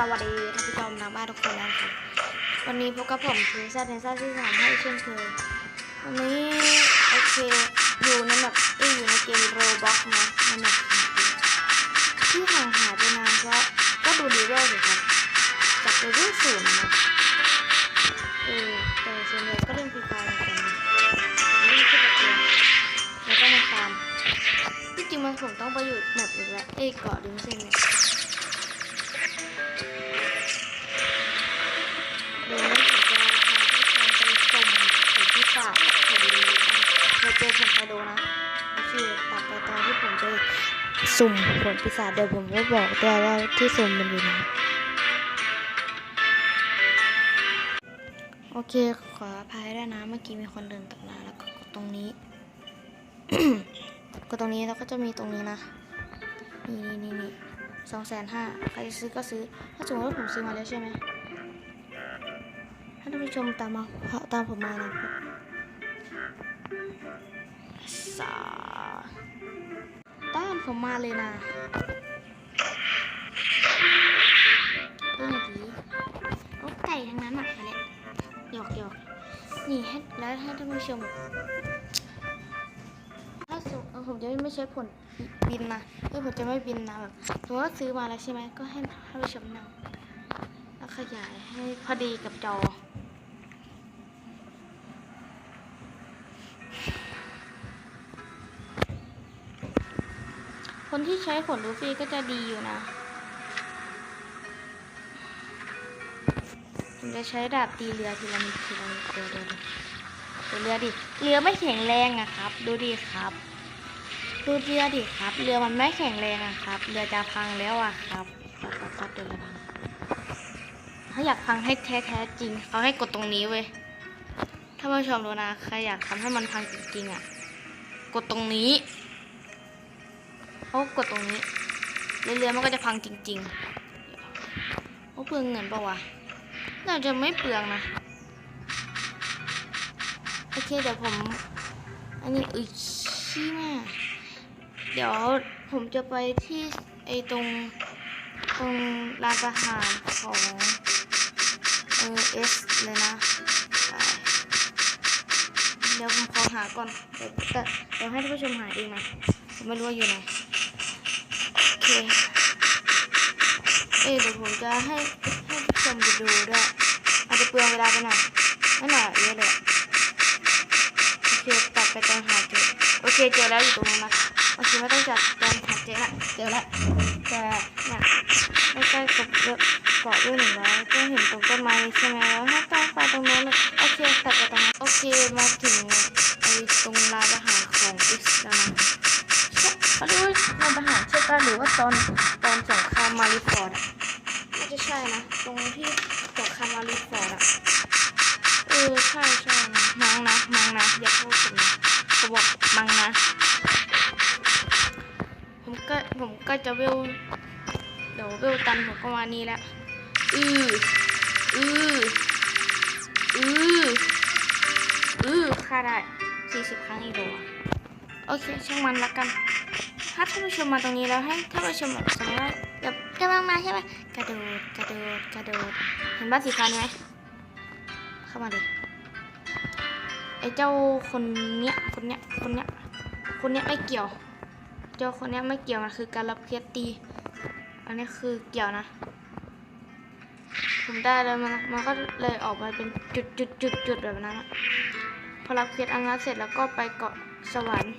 สวัสดีท่านผู้ชมทางบ้านทุกคนนะครับวันนี้พบกับผมทีซ่าเทนซ่าที่สามให้เช่นเคยวันนี้โอเคอยู่ในแบบเอ้ยอยู่ในเกมโรบ็อกนะในแบบที่ห่างหายไปนานเพราะก็ดูดีเวลสิครับจากไปเรื่องศูนย์นะเออแต่ส่วนใหญ่ก็เล่นฟรีไฟเหมือนกันนะเล่นขึ้นเกมแล้วก็มาฟาร์มที่จริงมันผมต้องไปอยู่แบบอีกแล้วเอ้ยเกาะดิมเส้นเนี่ย สุ่มผลปีศาจเดี๋ยวผมจะบอกด้วยว่าที่สุ่มมันอยู่ไหนโอเค ขออภัยด้วยนะ เมื่อกี้มีคนเดินตัดหน้าแล้วก็กดตรงนี้กดตรงนี้แล้วก็จะมีตรงนี้นะ นี่นี่นี่นสองแสนห้าใครจะซื้อก็ซื้อ ถ้าสมมติว่าผมซื้อมาแล้วใช่ไหมถ้าท่านผู้ชมตามมาตามผมมานะสา ตามผมมาเลยนะเรื่องดีโอ้ไก่ทั้งนั้นอะอะไรหยอกหยอกนี่ให้แล้วให้ท่านผู้ชมถ้าสมผมจะไม่ใช้ผลบินนะเออผมจะไม่บินนะแบบสมมติว่าซื้อมาแล้วใช่ไหมก็ให้ท่านผู้ชมนั่งแล้วขยายให้พอดีกับจอ ที่ใช้ขนลูฟี่ก็จะดีอยู่นะผมจะใช้ดาบตีเรือทีละนิดทีละนิดเดี๋ยวเดี๋ยวเดี๋ยวดูเรือดิ เรือไม่แข็งแรงอะครับ ดูดิครับ ดูเรือดิครับ เรือมันไม่แข็งแรงอะครับ เรือจะพังแล้วอะครับปั๊บปั๊บปั๊บเดี๋ยวจะพัง ถ้าอยากพังให้แท้แท้จริง เขาให้กดตรงนี้เว้ย ถ้าผู้ชมดูนะ ใครอยากทำให้มันพังจริงๆอะกดตรงนี้ เขากดตรงนี้เรื่อยๆมันก็จะพังจริงๆเขาเปลืองเงินปะวะน่าจะไม่เปลืองนะโอเคเดี๋ยวผม อันนี้อุ้ยชี้แม่เดี๋ยวผมจะไปที่ไอตรงตรงร้านอาหารของเออเอสเลยนะเดี๋ยวผมขอหาก่อน เดี๋ยวเดี๋ยวให้ท่านผู้ชมหาเองนะ ไม่รู้ว่าอยู่ไหนโอเคเอเดี๋ยวผมจะให้ให้ผู้ชมไปดูด้วยอาจจะเปลืองเวลาไปหน่อยไม่หน่อยเยอะเลยโอเคตัดไปตอนหาเจอโอเคเจอแล้วอยู่ตรงนู้นนะโอเคไม่ต้องจัดตอนหาเจอละเจอละแต่เนี่ยใกล้ๆกับเกาะด้วยหนึ่งร้อยก็เห็นตรงต้นไม้ใช่ไหมแล้วถ้าต้องไปตรงนู้นโอเคตัดไปตรงนั้นโอเคมาถึงไอ้ตรงร้านอาหารของอิสแล้วนะ เขาเรียกว่าโรงประหารใช่ปะหรือว่าตอนตอนสงครามมาริฟอร์ดอะน่าจะใช่นะ ตรงที่สงครามมาริฟอร์ดอะเออใช่ใช่นะมังนะมังนะอย่าพูดถึงนะเขาบอกมังนะผมก็ผมก็จะเวลเดี๋ยวเวลตันผมก็มานี่แหละอืออืออืออือค่าได้สี่สิบครั้งอีกแล้วอะโอเคช่างมันละกัน ถ้าท่านผู้ชมมาตรงนี้แล้วให้ท่านผู้ชมแบบสมมติว่าแบบกำลังมาใช่ไหมกระโดดกระโดดกระโดดเห็นบ้านสีฟ้าไหมเข้ามาเลยไอ้เจ้าคนเนี้ยคนเนี้ยคนเนี้ยคนเนี้ยไม่เกี่ยว เจ้าคนเนี้ยไม่เกี่ยวมันคือการรับเคสตี อันนี้คือเกี่ยวนะผมได้แล้วมันมันก็เลยออกมาเป็นจุดจุดจุดจุดแบบนั้นอะพอรับเคสอันนั้นเสร็จแล้วก็ไปเกาะสวรรค์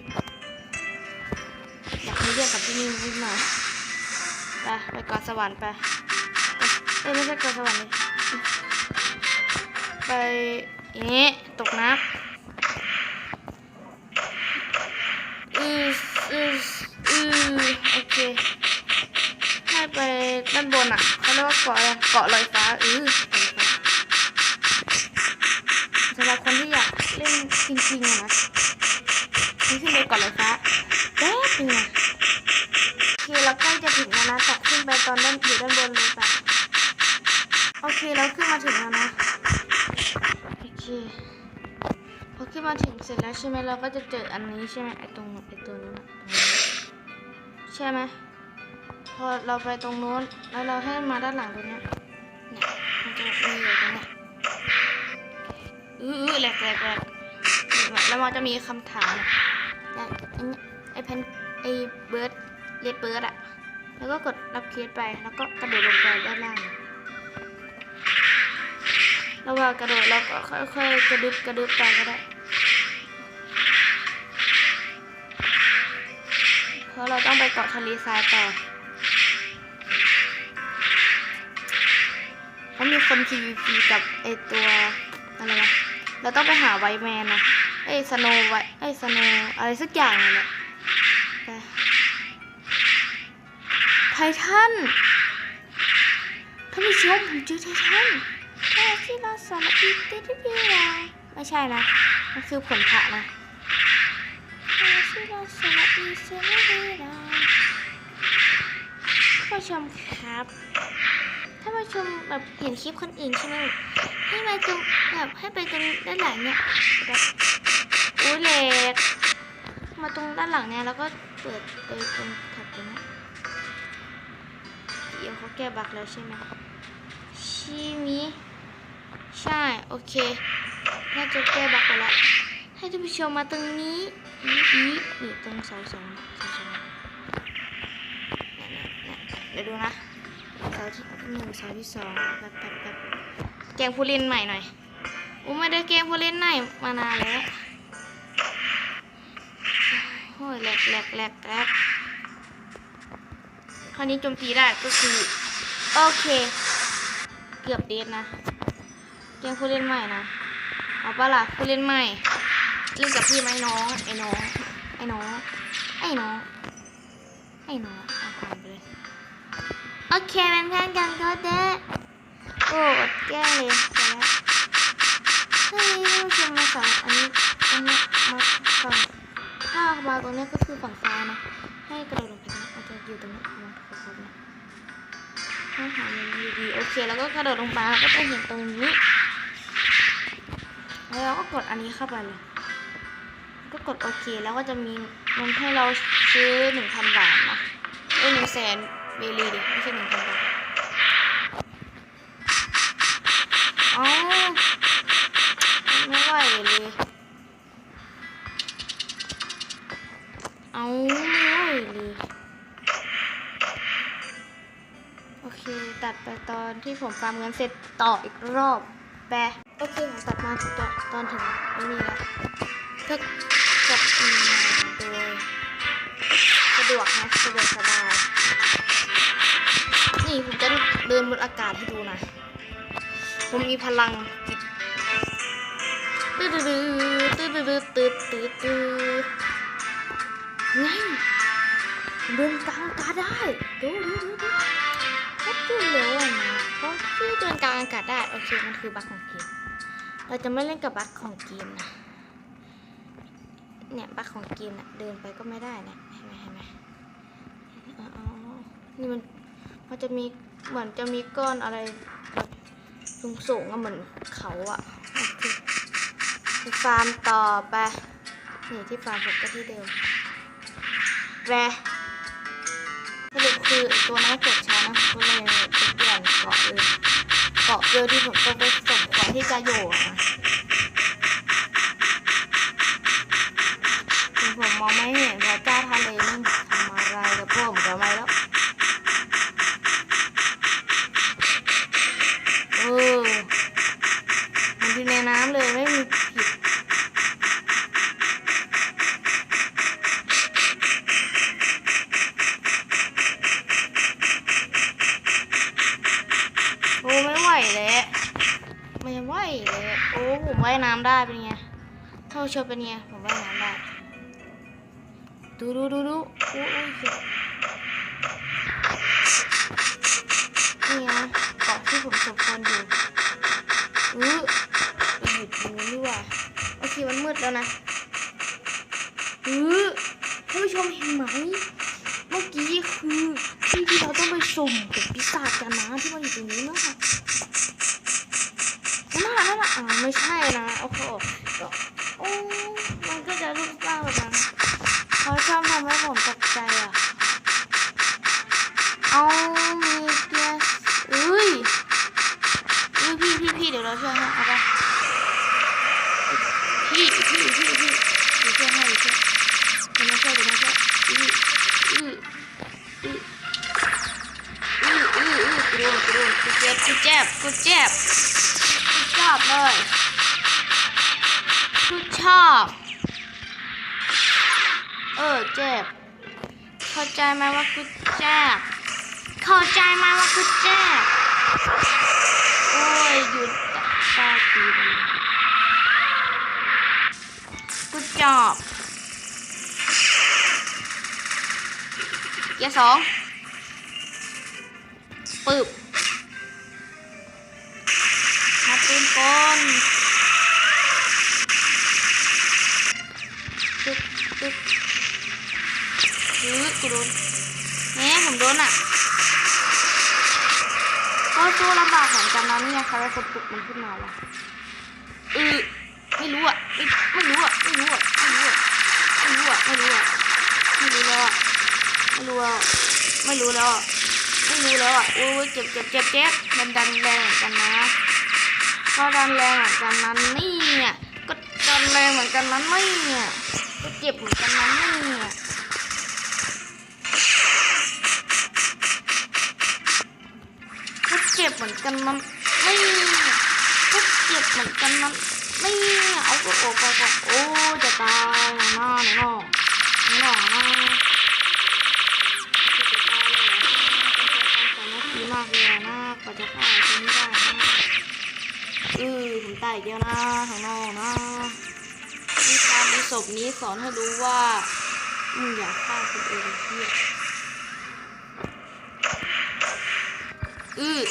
เรื่องกับที่นี่นิดหน่อยไปไปเกาะสวรรค์ไปเอ้ยไม่ใช่เกาะสวรรค์เลยไปอย่างงี้ตกน้ำอืออืออือโอเคให้ไปด้านบนอะเขาเรียกว่าเกาะอะไรเกาะลอยฟ้าอือสำหรับคนที่อยากเล่นจริงๆนะนี่ขึ้นไปเกาะลอยฟ้า เสร็จแล้วใช่ไหมเราก็จะเจออันนี้ใช่ไหมไอตรงไอตัวนู้นอะตรงนี้ใช่ไหมพอเราไปตรงนู้นแล้วเราให้มาด้านหลังตรงนี้เนี่ยมันจะมีอยู่ตรงเนี้ยอื้อแหลกแหลกแหลกแล้วมันจะมีคำถามเนี่ยอันเนี้ยไอ้เพนไอ้เบิร์ดเรียดเบิร์ดอะแล้วก็กดรับเคสไปแล้วก็กระโดดลงไปด้านล่างระหว่างกระโดดเราก็ค่อยๆกระดึบกระดึบไปก็ได้ กาะทะเลทรายต่อเพรามีคน PVP กับไอตัวอะไรนะเราต้องไปหาไวแมนนะไอสโนไวไอสโนอะไรสักอย่างนี่แหละไปไททันท่านผู้ชมผมเจอไททันแค่ที่เราสารอีติดดีเราไม่ใช่นะ มันคือผลพระนะแค่ที่เรา นผู้ชมครับถ้านผู้ชมแบบเห็นคลิปคนอื่นใช่ไหมให้มาตรงแบบให้ไปตรงด้านหลังเนี่ยแบบอุ้ยเล็กมาตรงด้านหลังเนี่ยแล้วก็เปิดไปตรงแถบตรงนี้เดี๋ยวเขาแก้บักแล้วใช่ไหมชิมิใช่โอเคน่าจะแก้บักไปแล้วให้ท่านผู้ชมมาตรงนี้นี่นี่นี่ตรงเสาสองเสาสอง ดี๋ยวดูนะเสาที่หนึ่งเสาที่สองแบบแบบแบบแกงผู้เล่นใหม่หน่อยอู้ไม่ได้แกงผู้เล่นใหม่มานานแล้วโอ้ยแหลกแหลกแหลกแหลกคราวนี้โจมตีได้ก็คือ โอเค เกือบเดทนะแกงผู้เล่นใหม่นะเอาปะล่ะผู้เล่นใหม่เล่นกับพี่ไหมน้องไอ้น้องไอ้น้องไอ้น้องไอ้น้องเอาผ่านไป โอเคเป็นเพื่อนกันก็ได้โอ้แกล้เลยไปแล้วเฮ้ยผู้ชมมาฝั่งอันนี้ตรงเนี้มาฝั่งถ้ามาตรงนี้ก็คือฝั่งซ้ายนะ ให้กระโดดลงไปนะอาจจะอยู่ตรงนี้มองครบนะให้หาเมนูดีๆโอเคแล้วก็กระโดดลงไปแล้วก็จะเห็นตรงนี้แล้วเราก็กดอันนี้เข้าไปเลย ก็กดโอเคแล้วก็จะมีเงินให้เราซื้อหนึ่งพันบาทนะเอ้ยหนึ่งแสน เบลีดิไม่ใช่หนึ่งพันบาอ๋อไม่ไหวเลยเอาไม่ไหวเลยโอเค ตัดไปตอนที่ผมฟาร์มเงินเสร็จต่ออีกรอบแปโอเคผมตัดมาตอนตอนถึงไอ้นี่แล้วก็กดมาโดยสะดวกนะสะดวกสบาย ผมจะเดินบนอากาศให้ดูนะ ผมมีพลังจิตตื้อตื้อตื้อตื้อตื้อตื้อตื้อไงเดินกลางอากาศได้ดูดูดูดูก็คือเร็วอะนะเพราะที่เดินกลางอากาศได้โอเคมันคือบั๊กของเกมเราจะไม่เล่นกับบั๊กของเกมนะเนี่ยบั๊กของเกมน่ะเดินไปก็ไม่ได้เนี่ยเห็นไหมเห็นไหมอ๋อนี่มัน มันจะมีเหมือนจะมีก้อนอะไรแบบสูงๆอะเหมือนเขาอะโอเคฟาร์มต่อไปนี่ที่ฟาร์มผมก็ที่เดิมแวสรุปคือตัวนั้นเกิดช้านะก็เลยไปเปลี่ยนเกาะเลยเกาะเดียวที่ผมต้องไปส่งก่อนที่จะโยอะนะผมมองไม่เห็นเพราะเจ้าทะเลมันทำอะไรกับผมก็ไม่แล้วเออมันอยู่ในน้ำเลยไม่มีผิด โอ้ไม่ไหวเลยไม่ไหวเลยโอ้ผมว่ายน้ำได้เป็นไง เท่าเชอเป็นไงผมว่ายน้ำได้ดูดูดูดูโอ้ยนี่ไงเกาะที่ผมสมควรอยู่อื้อไปหยุดดูนี่ว่าโอเคมันมืดแล้วนะอื้อท่านผู้ชมเห็นไหมเมื่อกี้คือที่ที่เราต้องไปสุ่มกับปีศาจกันนะที่มันอยู่ตรงนี้เนาะนั่นน่ะนั่นน่ะอ่าไม่ใช่นะโอ้โหโอ้ จะรูปร่างแบบนั้นเขาชอบทำให้ผมตกใจอะ เอามีเกียร์เอ้ยเอ้ยพี่พี่พี่เดี๋ยวเราช่วยให้เอาไปพี่พี่พี่พี่เดี๋ยวช่วยให้เดี๋ยวช่วยเดี๋ยวมาช่วยเดี๋ยวมาช่วยอื้ออื้ออื้ออื้ออื้ออื้อกระโดดกระโดดกูเจ็บกูเจ็บกูเจ็บกูชอบเลยกูชอบ เออเจ็บ เข้าใจไหมว่ากูเจ็บ เข้าใจไหมว่ากูเจ็บ โอ้ยหยุดตาตีเลยกูจอบเกียร์สองปึบมาปืนกล ยืดกูโดนแหมผมโดนอะก็สู้ลำบากเหมือนกันนะเนี่ยใครเป็นคนปลุกมันขึ้นมาวะเออไม่รู้อะไม่ไม่รู้อะไม่รู้อะไม่รู้อะไม่รู้อะไม่รู้อะไม่รู้แล้วอะไม่รู้แล้วไม่รู้แล้วอะไม่รู้แล้วอะโอ้ยเจ็บเจ็บเจ็บเจ็บมันดันแรงเหมือนกันนะก็ดันแรงเหมือนกันนั้นนี่เนี่ยก็ดันแรงเหมือนกันนั้นไม่เนี่ยก็เจ็บเหมือนกันนั้นนี่ เหมือนกันมันไม่ก็เจ็บเหมือนกันมันไม่เอาก็โอ้ไปก่อนโอ้จะตายหน้าหน้าหน้าหน้าจะตายเลยต้องใช้ความามัคคีมากเลยนะกว่าจะฆ่าตัวนี้ได้นะเออผมตายอีกเดียวนะข้างนอกนะนิทานในศพนี้สอนให้รู้ว่ามึงอย่าฆ่าคนอื่นเพื่ออือ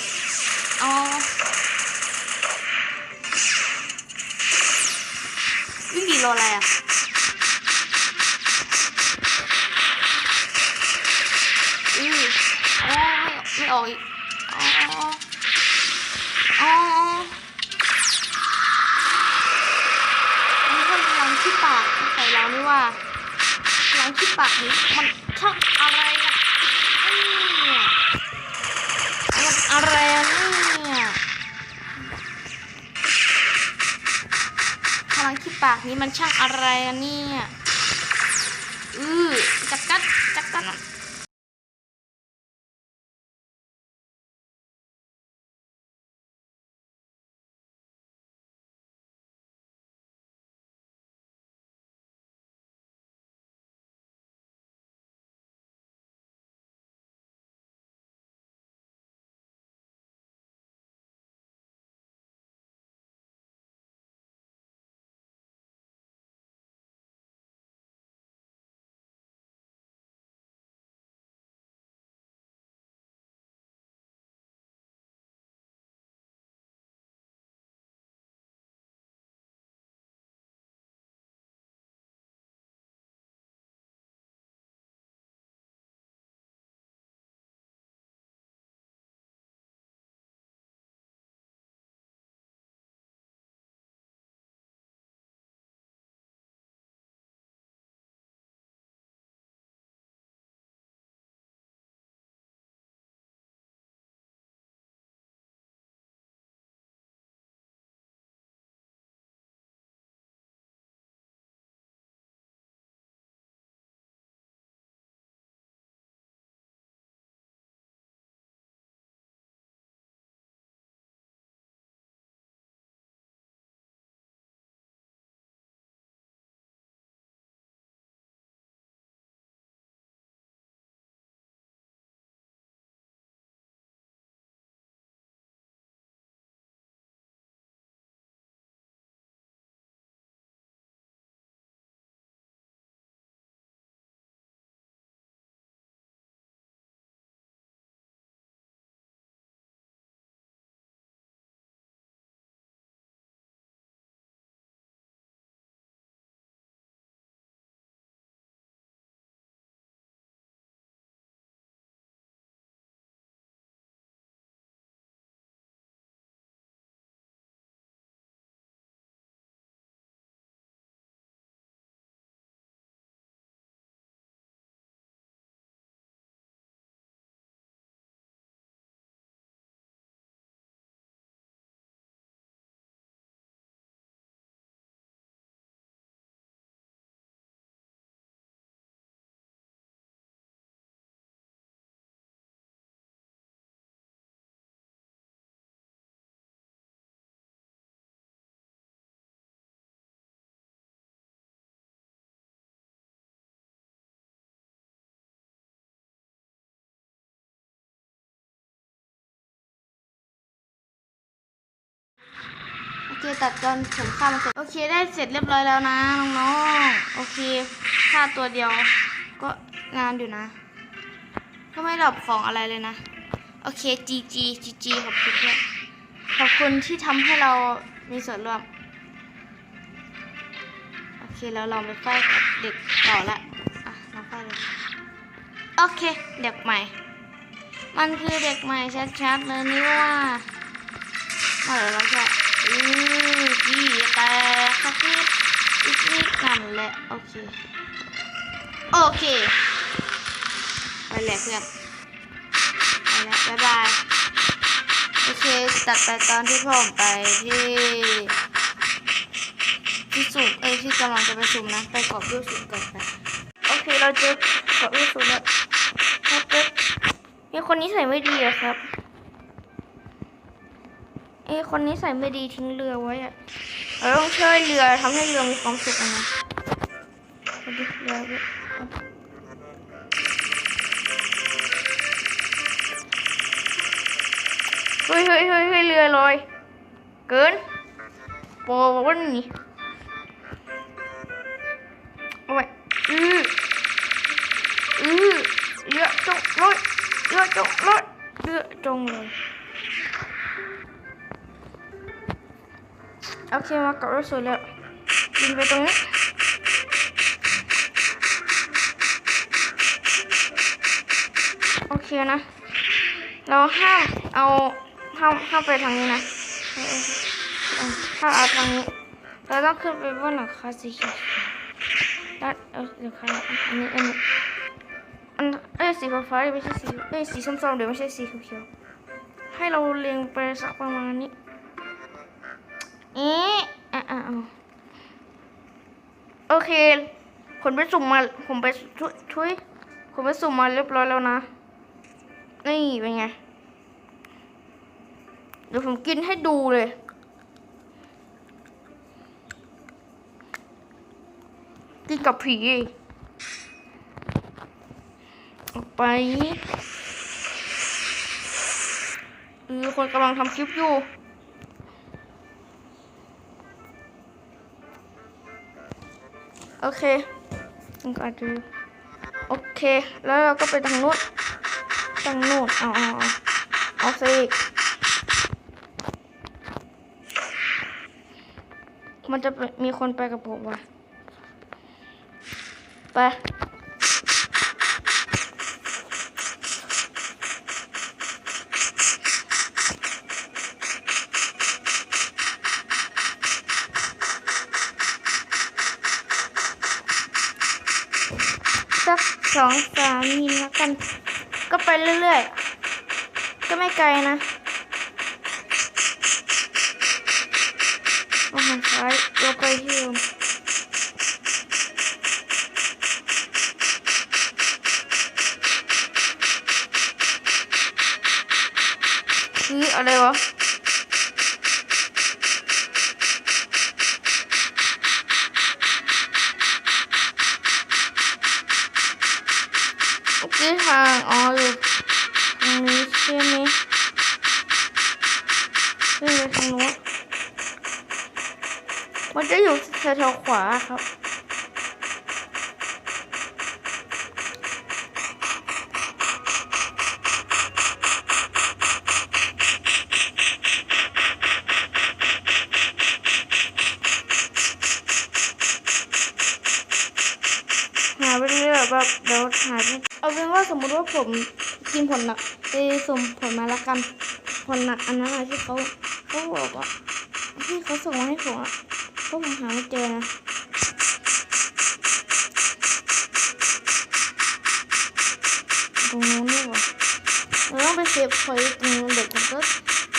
เอาวิ่งกี่โลอะไรอะอืออ๋อไม่ไม่ออกอีกอ๋ออ๋อนี่ก็พลังที่ปากใส่เรานี่ว่าพลังที่ปากนี้มันช่างอะไรนะเนี่ยมันอะไรอะ ปากนี้มันช่างอะไรอะเนี่ย อือจักกัดจักกัด ตัดตอนผมฆ่ามเสร็จโอเคได้เสร็จเรียบร้อยแล้วนะน้องๆโอเคฆ่าตัวเดียวก็งานอยู่นะ ก็ไม่ดรอปของอะไรเลยนะ โอเค GG GG ขอบคุณเพื่อนขอบคุณที่ทำให้เรามีส่วนร่วม โอเค แล้วลองไปไฟกับเด็กต่อละอะมาไฟเลย โอเค เด็กใหม่ มันคือเด็กใหม่ชัดๆเลยนี่ว่าเออเราจะ อือจี้แต่สักนิดอีกนิดนั่นแหละโอเค โอเค ไปแหละเพื่อนไปแล้วบ๊ายบายโอเคตัดไปตอนที่ผมไปที่ที่สูบเอ้ยที่กำลังจะไปสูบนะ ไปเกาะวิวสูบก่อนไปโอเคเราเจอเกาะวิวสูบแล้วครับเป๊ะมีคนนี้ใส่ไม่ดีอะครับ เอคนนี้ใส่ไม่ดีทิ้งเรือไว้อะเราต้องช่วยเรือทำให้เรือมีความสุขนะเรือเฮ้ยเฮ้ยเฮ้ยเรือลอย เกินโปวันนี้ กับรถสวยแล้วบินไปตรงนี้โอเคนะ เราห้ามเอาห้ามห้ามไปทางนี้นะเออเออถ้ามเอาทางนี้ เราต้องขึ้นไปบนหลังคาสีเขียวด้านเออเดี๋ยวครอะอันนี้อันนี้อันเอ้ยสีฟ้าๆไม่ใช่สีเอ้ยสีส้มๆเดี๋ยวไม่ใช่สีเขียวๆให้เราเรียงไปสักประมาณนี้เอ๊ะอะอะโอเค ผมไปสุ่มมา ผมไปช่วยช่วย ผมไปสุ่มมาเรียบร้อยแล้วนะ นี่เป็นไง เดี๋ยวผมกินให้ดูเลยกินกับผีออกไปเออคนกำลังทำคลิปอยู่ โอเคมันก็อาจจะโอเค แล้วเราก็ไปทางนู้นทางนู้นเอาเอาเอาเอาสิมันจะมีคนไปกับผมว่ะ ไป สักสองสามมิลแล้วกัน ก็ไปเรื่อยๆ ก็ไม่ไกลนะเอาหันซ้ายเราไปที่เดิมคืออะไรวะ โอเคทางอ๋ออยู่ตรงนี้ใช่ไหมขึ้นไปทางโน้น มันจะอยู่แถวขวาครับ หาไปเรื่อยแบบเดี๋ยวหาไม่เอาเป็นว่าสมมติว่าผมกินผลหนักไปส่งผลมาละกันผลหนักอันนั้นอะที่เขาเขาบอกว่าที่เขาส่งมาให้ผมอะ พราะผมหาไม่เจอนะตรงนู้นนี่หวะเราต้องไปเซฟพอยต์ตรงนู้นเดี๋ยวผมก็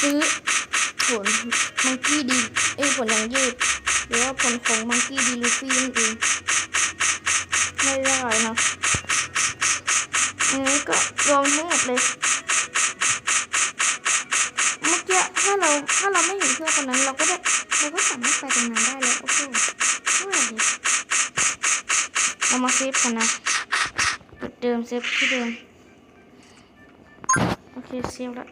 ซื้อผลมังกี้ดีเอ้ยผลอย่างยืดหรือว่าผลของมังกี้ดีลูฟี่นั่นเอง ไม่ได้นะอันนี้ก็รวมทั้งหมดเลย เมื่อกี้ถ้าเราถ้าเราไม่เห็นเพื่อนคนนั้นเราก็ได้เราก็สามารถไปตรงนั้นได้เลยโอเคเมื่อดีเรามาเซฟกันนะกดเดิมเซฟที่เดิม โอ เคเซฟแล้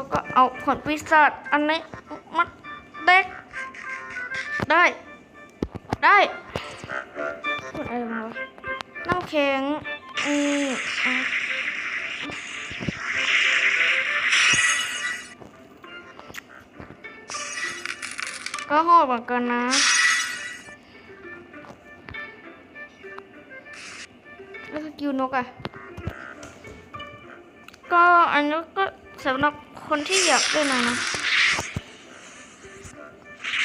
วก็เอาผลปีศาจอันนี้มาเด็ก ได้ ได้ผลอะไรมาวะน้ำแข็งอืมอะก็โหดเหมือนกันนะ กอะก็อันนี้ก็สำหรับคนที่อยากเล่นนะนะ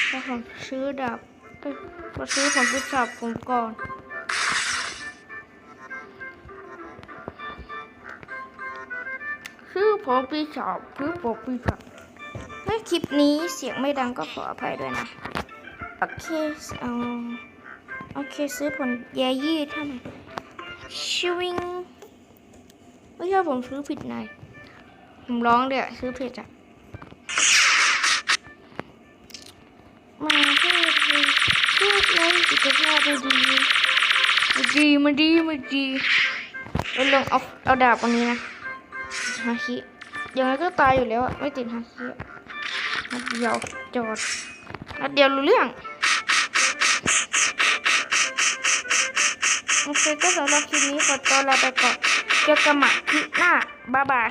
ถ้าผมซื้อดาบเอ้ยผมซื้อผลพิศาจผมก่อนซื้อผลปีศาจซื้อผลปีศาจถ้าคลิปนี้เสียงไม่ดังก็ขออภัยด้วยนะ โอเคเอาโอเคซื้อผลแยยี่ท่าไหร่ ชิวิงไม่ใช่ผมซื้อผิดนายผมร้องเดี๋ยวซื้อผิดอะมาเพื่อพูดพูดเลยสุขภาไม่ดีม่ดีม่ดีม่ดีเอาลงเอาเอาดาบอันนี้นะฮาคิยังไงก็ตายอยู่แล้วอะไม่ติดฮาคินัดเดียวจอดนัดเดียวรู้เรื่อง โอเคก็สำหรับคลิปนี้ขอตัวลาไปก่อนเจอกันใหม่คลิปหน้าบ๊ายบาย